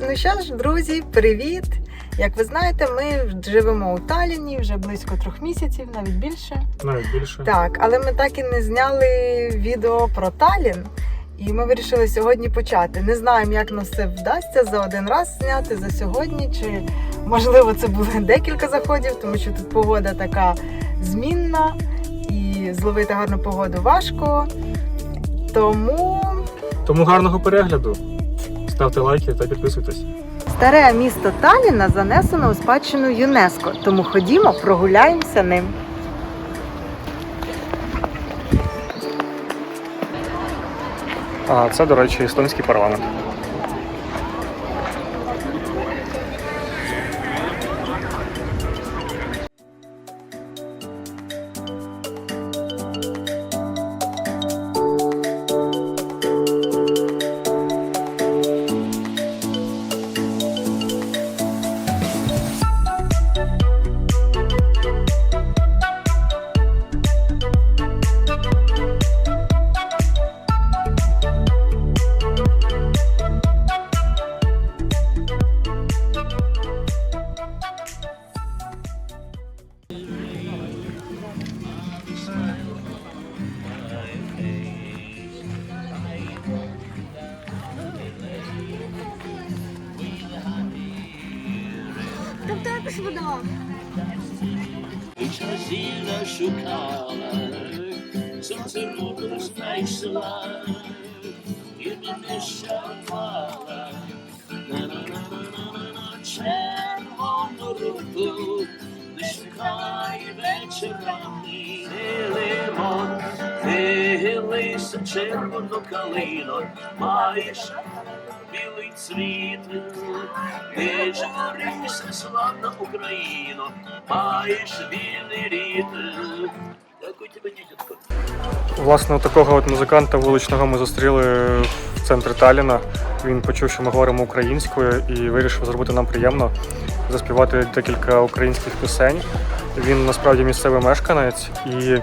Ну що ж, друзі, привіт! Як ви знаєте, ми живемо у Таліні вже близько трьох місяців, навіть більше. Навіть більше. Так, але ми так і не зняли відео про Талін. І ми вирішили сьогодні почати. Не знаємо, як нас це вдасться за один раз зняти за сьогодні, чи можливо це буде декілька заходів, тому що тут погода така змінна і зловити гарну погоду важко. Тому Тому гарного перегляду. Ставте лайки та підписуйтесь. Старе місто Таліна занесено у спадщину ЮНЕСКО, тому ходімо, прогуляємося ним. А це, до речі, естонський парламент. Червону руку, не шукай вечорами, лимон, ти лиса червону калину, маєш цвіт, ти журишся, славна Україно, маєш вільний рід. Дякую тебе, дітятко. Власне, такого от музиканта вуличного ми зустріли в центрі Таліна. Він почув, що ми говоримо українською і вирішив зробити нам приємно заспівати декілька українських пісень. Він насправді місцевий мешканець, і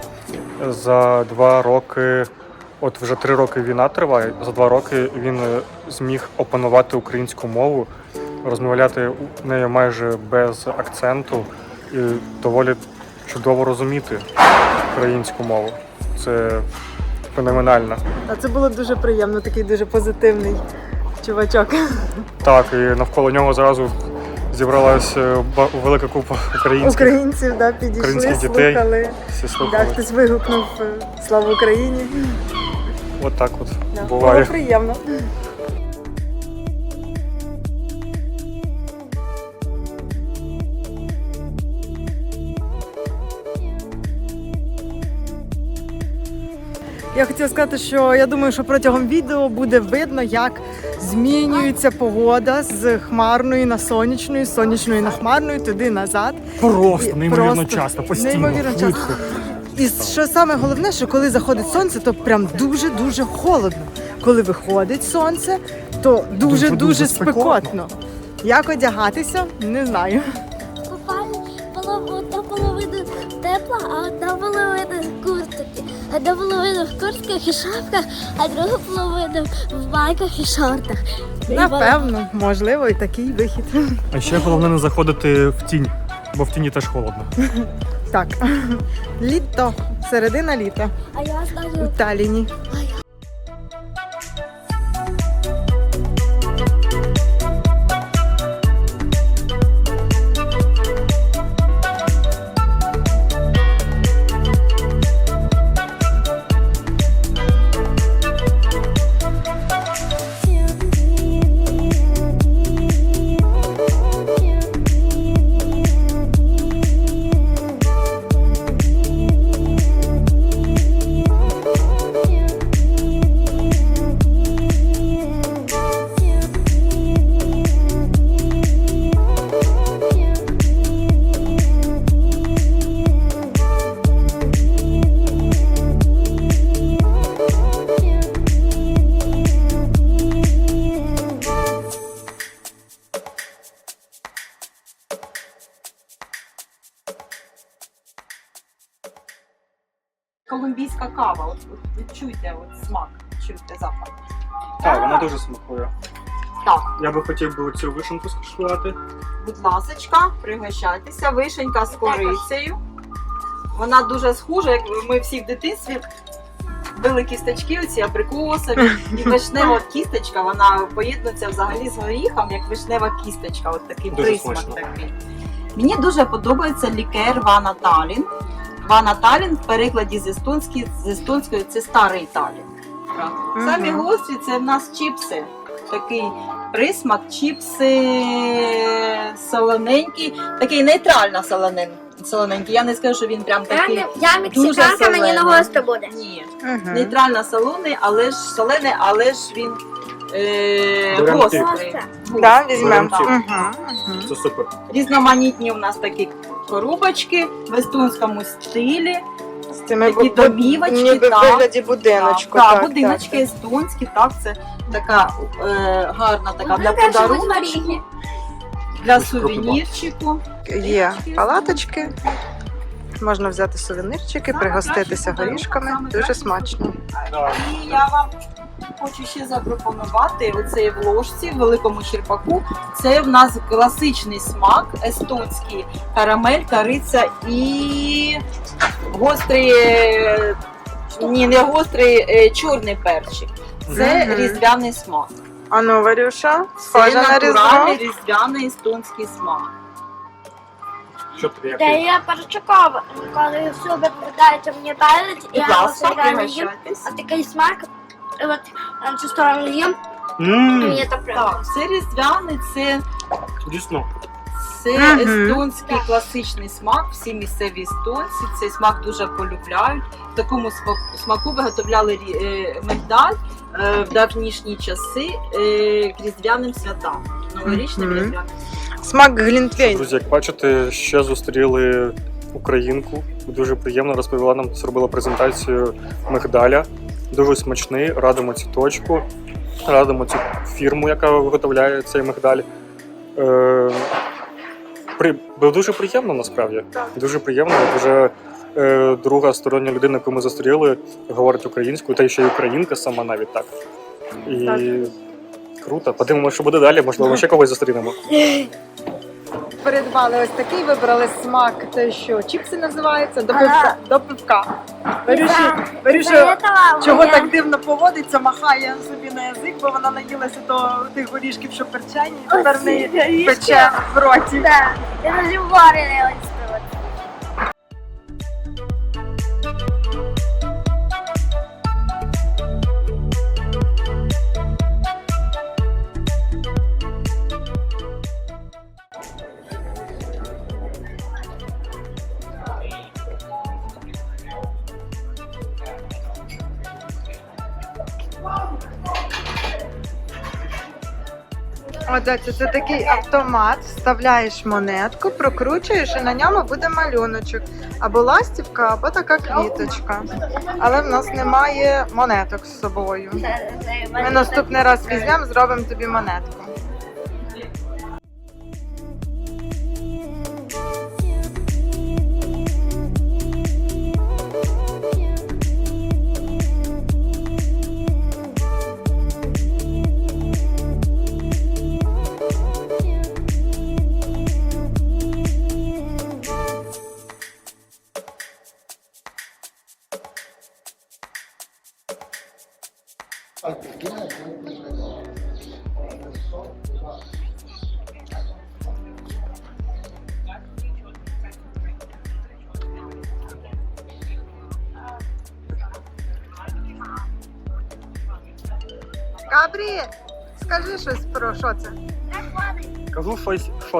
за два роки, от вже три роки війна триває. За два роки він е, зміг опанувати українську мову, розмовляти нею майже без акценту і доволі чудово розуміти українську мову. Це феноменально. А це було дуже приємно, такий дуже позитивний чувачок. Так, і навколо нього зразу зібралась е, велика купа українських. Українців да, підійшли, Українських дітей. слухали. Всі Да, хтось вигукнув Слава Україні. От так от Да, Було приємно. Я хотіла сказати, що я думаю, що протягом відео буде видно, як змінюється погода з хмарної на сонячну, з сонячної на хмарну, туди назад. Просто І неймовірно просто часто, постійно. неймовірно часто. І що саме головне, що коли заходить сонце, то прям дуже дуже холодно. Коли виходить сонце, то дуже Дуже-дуже дуже спекотно. спекотно. Як одягатися, не знаю. Купальня була одна половина тепла, а одна половина куртки. Одна половина в куртках і шапках, а друга половина в майках і шортах. Напевно, можливо, і такий вихід. А ще головне не заходити в тінь, бо в тіні теж холодно. Так, літо, середина літа А я у Таліні. А колумбійська дуже смакує. Так, Я би хотів би цю вишенку скуштувати. будь ласочка, пригощайтеся. Вишенька з корицею. Вона дуже схожа, як ми всі в дитинстві. Били кісточки, оці абрикосові, і вишнева кісточка, вона поєднується взагалі з горіхом, як вишнева кісточка, от такий Дуже присмак смачно. такий. Мені дуже подобається лікер Вана Талін. Вана Талін в перекладі з естонської, з естонської це старий Талін. Самі гострі це в нас чіпси. Такий присмак, чіпси солоненький, такий нейтрально солонен, солоненький. Я не скажу, що він прям такий. Я мексиканка, мені на гостро буде. Ні. Мгм. Нейтрально солоний, але ж солений, але ж він е, гострий. Да, візьмемо. Мгм. Це супер. Різноманітні у нас такі коробочки в естонському стилі. Цими Такі бу- домівочки, ніби в вигляді будиночку. Так, так, будиночки естонські, так, це така е, гарна така для подарунку, для сувенірчику. так. Є палаточки. Можна взяти сувенирчики, пригоститися горішками. Дуже смачно. І я вам хочу ще запропонувати оцей в ложці, в великому черпаку. Це в нас класичний смак, естонський карамель, кориця і гострий, е, ні, не гострий, е, чорний перчик. Це різдвяний смак. А ну, Варюша, Це схожа на натуральний різдвяний естонський смак. Що тобі як? Та я перечекав, коли в субі продається мені Будь я ласка, ось реально їм. пригощайтесь. А такий смак, і от на цю сторону їм, і Ммм, мені це прям. Так, це різдвяний, це дійсно. Це Мгм. естонський класичний смак. Всі місцеві естонці цей смак дуже полюбляють. В такому смаку, смаку виготовляли рі- е, мигдаль е, в давнішні часи е, к різдвяним святам. Новорічним Мгм. різдвяним. Смак глінтвейн. Друзі, як бачите, ще зустріли українку. Дуже приємно розповіла нам, зробила презентацію Мигдаля. Дуже смачний, радимо цю точку, радимо цю фірму, яка виготовляє цей мигдаль. Е, при, було дуже приємно насправді. Дуже приємно. Вже е, друга стороння людина, яку ми зустріли, говорить українською, та й ще й українка сама навіть так. І круто. Подивимося, що буде далі. Можливо, ми ще когось зустрінемо. Придбали ось такий, вибрали смак, те, що чіпси називається, до Ага. пивка. До пивка. Варюші, Із-за чого моя- так дивно поводиться, махає собі на язик, бо вона наїлася до тих горішків, що перчені, і тепер в неї пече в роті. Да, я навіть варене. он Це, це такий автомат, вставляєш монетку, прокручуєш і на ньому буде малюночок. Або ластівка, або така квіточка. Але в нас немає монеток з собою. Ми наступний раз візьмемо, зробимо тобі монетку.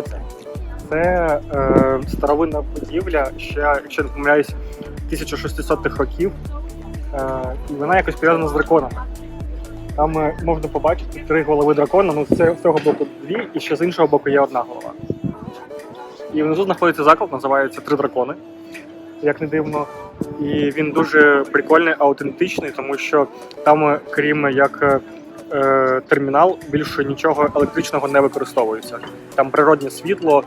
Що це? Це е, старовинна будівля, ще, якщо не помиляюсь, 1600-х років. Е, і вона якось пов'язана з драконами. Там е, можна побачити три голови дракона, ну з цього- боку дві, і ще з іншого боку є одна голова. І внизу знаходиться заклад, називається Три дракони, як не дивно. І він дуже прикольний, аутентичний, тому що там, е, крім як е, е, термінал, більше нічого електричного не використовується. Там природнє світло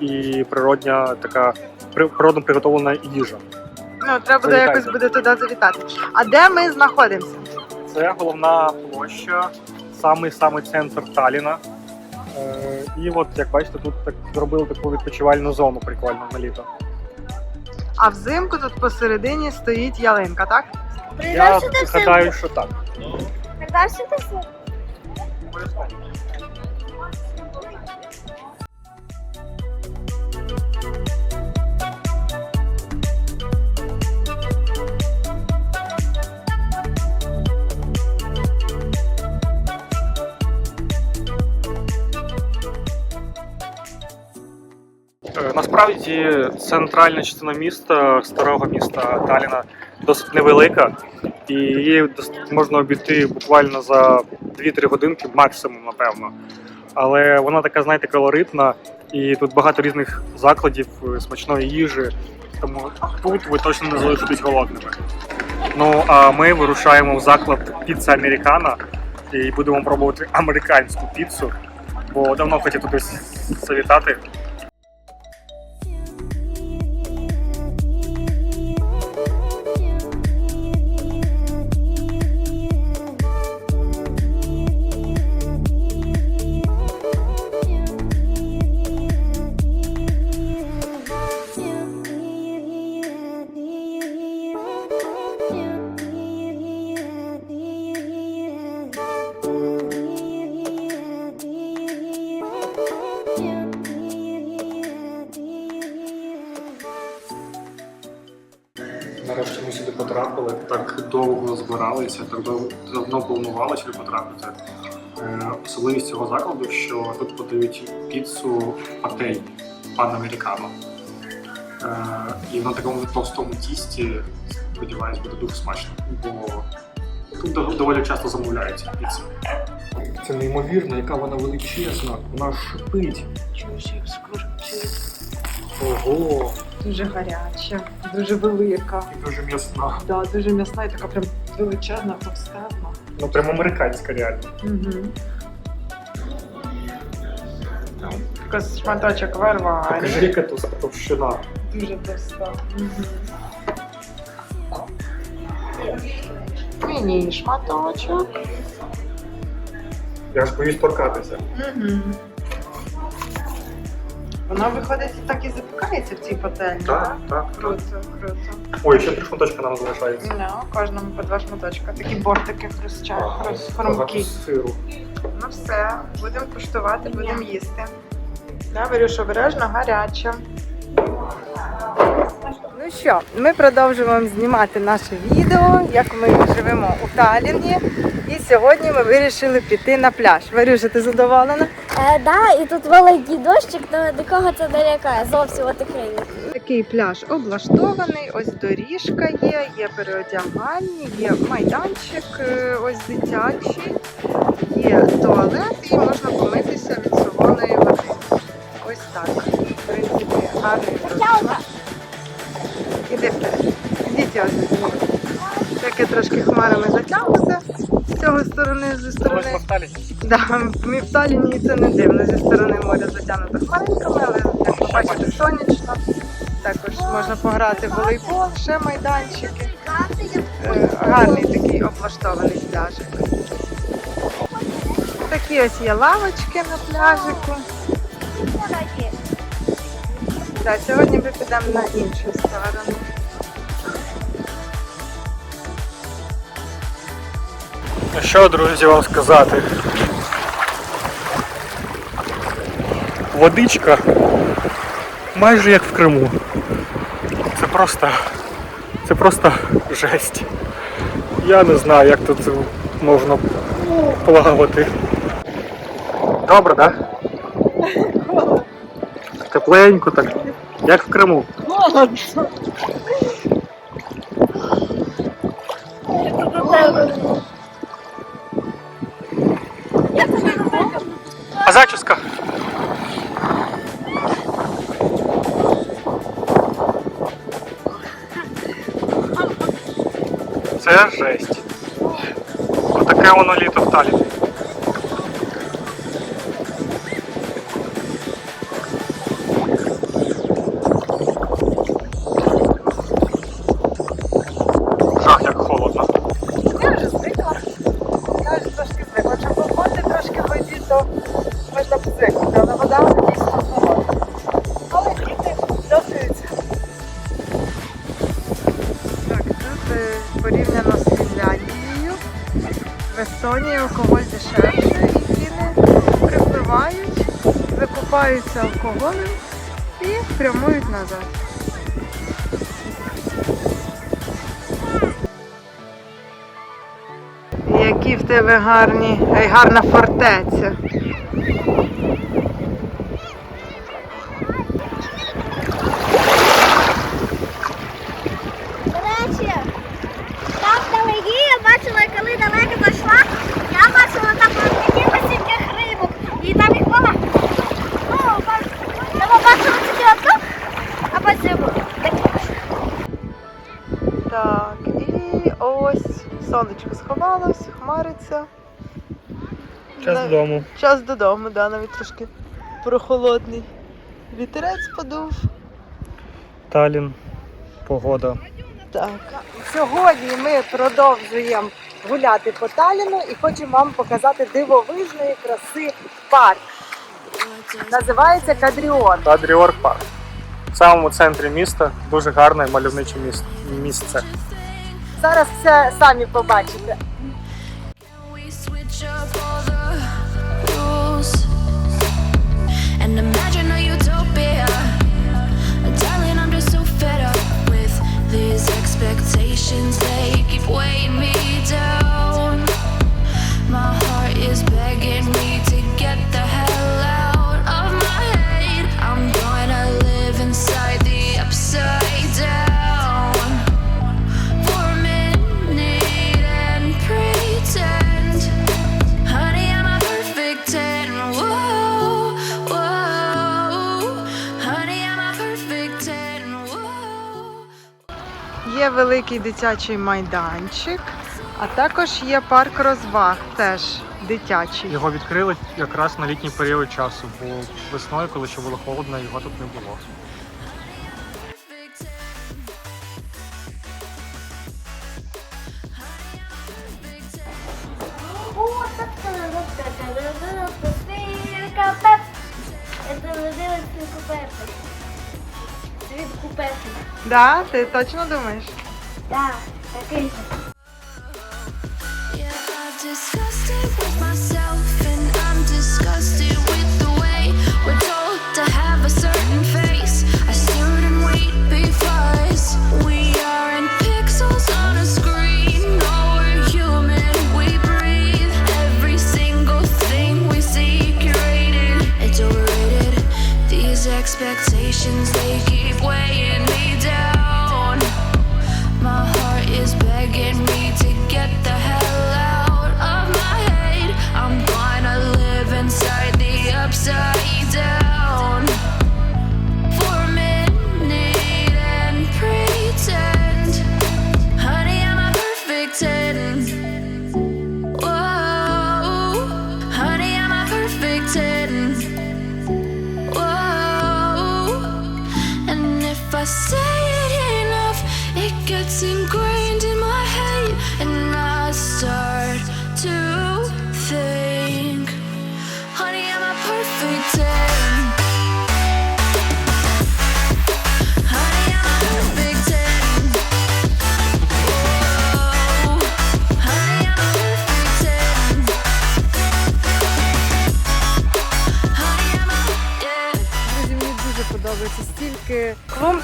і природня така природно приготовлена їжа. Ну, треба буде Завітайте. якось буде туди завітати. А де ми знаходимося? Це головна площа самий-самий центр Таліна. Е, І от, як бачите, тут так зробили таку відпочивальну зону прикольну на літо. А взимку тут посередині стоїть ялинка, так? Я гадаю, що так. Е, Насправді центральна частина міста, старого міста Таліна, досить невелика, і її можна обійти буквально за 2-3 годинки, максимум, напевно. Але вона така, знаєте, колоритна, і тут багато різних закладів, е, смачної їжі. Тому тут ви точно не залишитесь голодними. Ну а ми вирушаємо в заклад піца Американа і будемо пробувати американську піцу, бо давно хотів туди завітати. Збиралися, так давно планували сюди потрапити. Е, Особливість цього закладу, що тут подають піцу патей пан Американо. Е, І на такому товстому тісті, сподіваюсь, буде дуже смачно, бо тут доволі часто замовляються піци. Це неймовірно, яка вона величезна, вона шипить. Ого, Дуже гаряча, дуже велика. і дуже м'ясна. Да, дуже м'ясна і така прям величезна, товстезна. Ну прям американська реально. Угу. Така шматочок Покажи, яка тут товщина. Дуже товста. Угу. Міні шматочок. Я ж боюсь торкатися. Угу. Вона виходить так і запікається в цій пательні, так? так. Круто, круто. Ой, ще три шматочки нам залишається. Ну, кожному по два шматочка. Такі бортики хрусткі. Сиру. Ну все, будемо куштувати, будемо їсти. Да, Варюш, обережно, гаряче. Ну що, ми продовжуємо знімати наше відео, як ми живемо у Талліні. І сьогодні ми вирішили піти на пляж. Варюша, ти задоволена? Е, да, і тут великий дощик, то нікого це не зовсім отакий. Такий пляж облаштований, ось доріжка є, є переодягальні, є майданчик, е, ось дитячий, є туалет і можна помитися від солоної води. Ось так. В принципі, гарний зручно. Іди вперед. Ідіть ось. Таке трошки хмарами затягнуте з цього сторони, зі сторони. Да, ми в Талліні і це не дивно. Зі сторони моря затягнуто хмаринками, але як ви бачите, сонячно. Також можна пограти в волейбол, ще майданчики. Е, Гарний такий облаштований пляжик. Такі ось є лавочки на пляжику. Так, сьогодні ми підемо на іншу сторону. Ну що, друзі, вам сказати? Водичка майже як в Криму. Це просто. Це просто жесть. Я не знаю, як тут можна плавати. Добре, так? Да? Тепленько так. Як в Криму. А Це жесть. Отаке воно літо в Талліні. Закупаються алкоголем і прямують назад. Які в тебе гарні, гарна фортеця. Час На- додому. Час додому, да, навіть трошки прохолодний. Вітерець подув. Талін, погода. Так. Сьогодні ми продовжуємо гуляти по Таліну і хочемо вам показати дивовижної краси парк. Називається Кадріон. Тадріор парк. В самому центрі міста дуже гарне мальовниче місце. Зараз все самі побачите. Expectations. They keep weighing me down. My heart is begging me Є великий дитячий майданчик, а також є парк розваг, теж дитячий. Його відкрили якраз на літній період часу, бо весною, коли ще було холодно, його тут не було. Да, ти точно думаєш? Да, такий же. Expectations, they keep weighing me down. My heart is begging me to get the hell out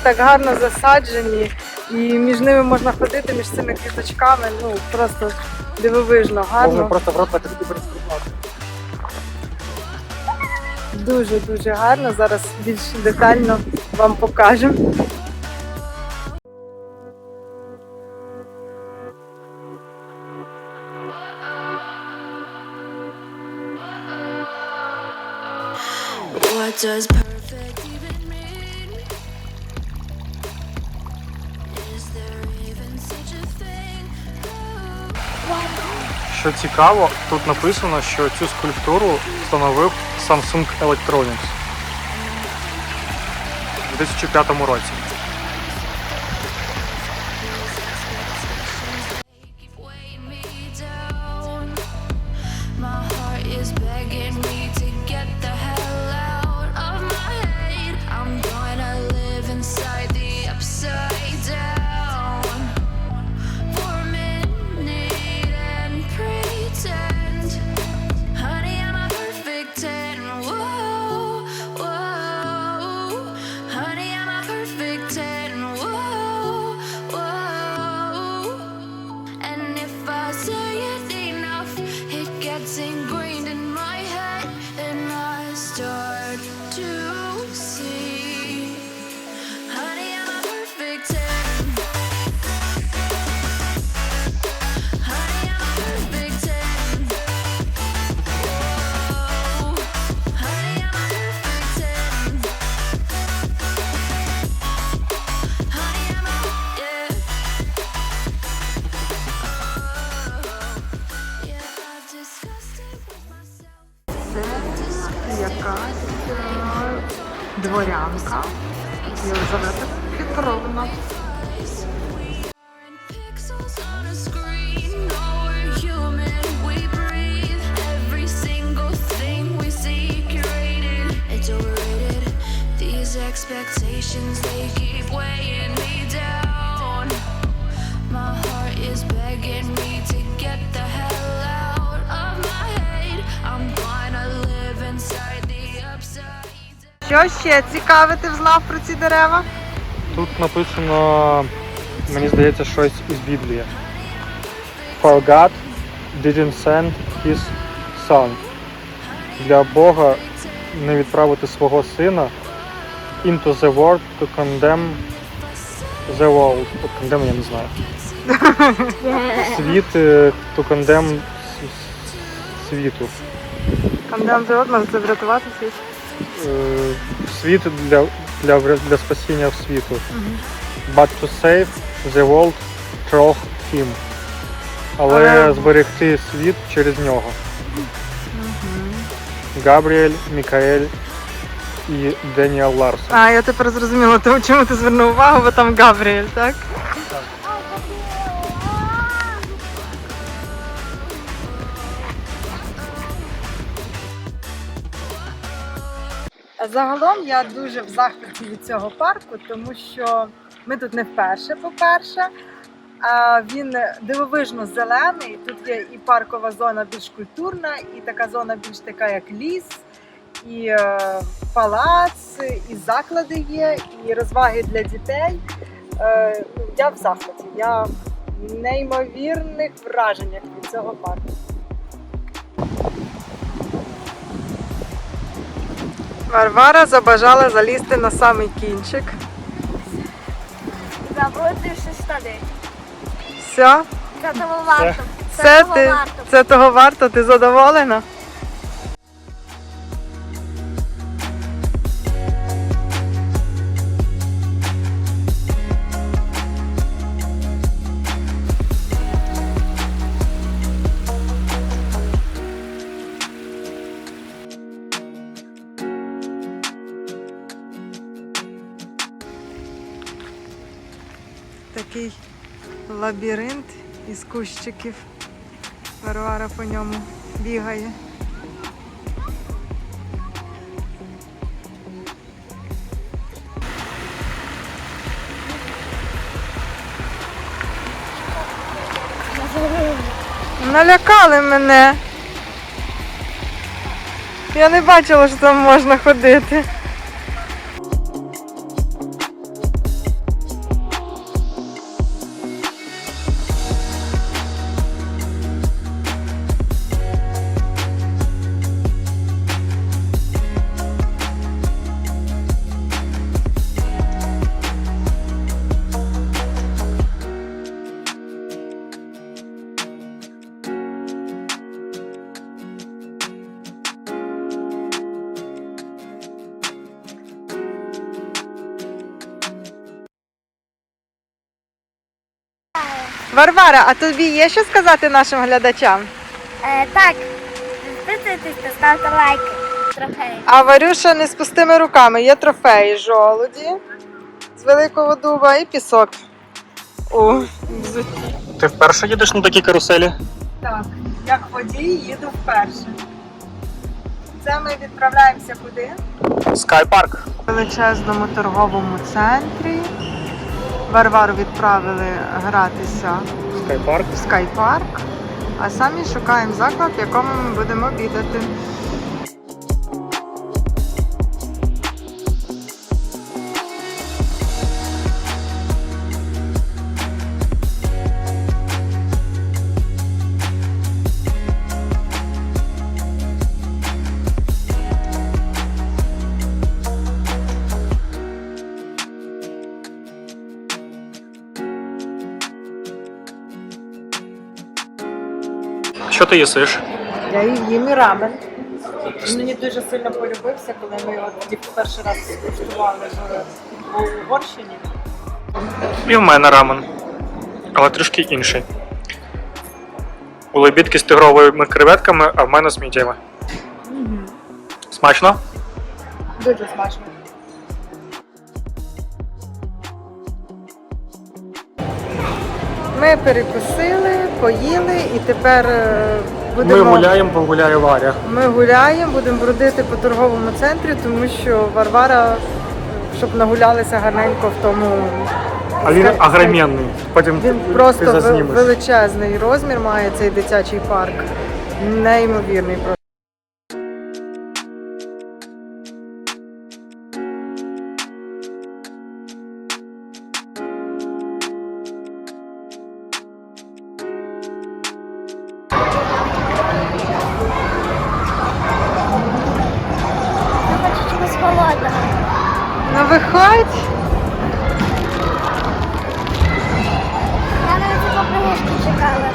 так гарно засаджені, і між ними можна ходити між цими квіточками. Ну просто дивовижно, Можна гарно. просто в рот так і. Дуже дуже гарно. Зараз більш детально вам покажемо. What does Що цікаво, тут написано, що цю скульптуру встановив Samsung Electronics у 2005 році. Що ще цікаве ти взнав про ці дерева? Тут написано, мені здається, щось із Біблії. For God didn't send his son. Для Бога не відправити свого сина into the world to condemn the world. Condemn я не знаю. Світ е, to condemn світу. Камдем завод може це врятувати світ. Е, Світ для, для, для спасіння світу. But to save the world through him. Але Але- зберегти світ через нього. Габріель, Мікаель і Деніел Ларсон. А, я тепер зрозуміла, чому ти звернув увагу, бо там Габріель, так? Загалом я дуже в захваті від цього парку, тому що ми тут не вперше, по-перше. Він дивовижно зелений. Тут є і паркова зона більш культурна, і така зона більш така, як ліс, і е, палац, і заклади є, і розваги для дітей. Е, я в захваті. Я в неймовірних враженнях від цього парку. Варвара забажала залізти на самий кінчик. Забудешся туди. Все, Це того варто. це, того ти, варто. це того варто, ти задоволена? Лабіринт із кущиків. Варвара по ньому бігає. Налякали мене. Я не бачила, що там можна ходити. Варвара, а тобі є що сказати нашим глядачам? Е, так, підписуйтесь та ставте лайки. Трохи. А Варюша не з пустими руками. Є трофеї жолуді з великого дуба і пісок. У взутті. Ти вперше їдеш на такій каруселі? Так, як водій їду вперше. Це ми відправляємося куди? Скайпарк. В величезному торговому центрі. Варвару відправили гратися Скайпарк. в скайпарк, а самі шукаємо заклад, в якому ми будемо обідати. Що ти їсиш? Я їм і рамен. Він мені дуже сильно полюбився, коли ми його тоді перший раз скуштували в Угорщині. І в мене рамен. Але трішки інший. У лебідки з тигровими креветками, а в мене з мідіями. Смачно? Дуже смачно. Ми перекусили, поїли і тепер е, будемо. Ми гуляємо, погуляє Варя. Ми гуляємо, будемо бродити по торговому центрі, тому що Варвара, щоб нагулялися гарненько в тому. А він агроменний. Потім Він просто ти зазнімеш. величезний розмір має цей дитячий парк. Неймовірний просто. Чогось. Ну виходь. Я навіть цього пригушки чекала.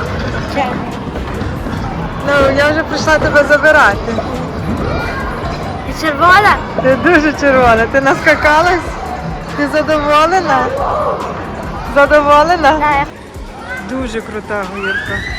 Ну я вже прийшла тебе забирати. І червона? Ти дуже червона. Ти наскакалась? Ти задоволена? Задоволена? Так. Дуже крута гірка.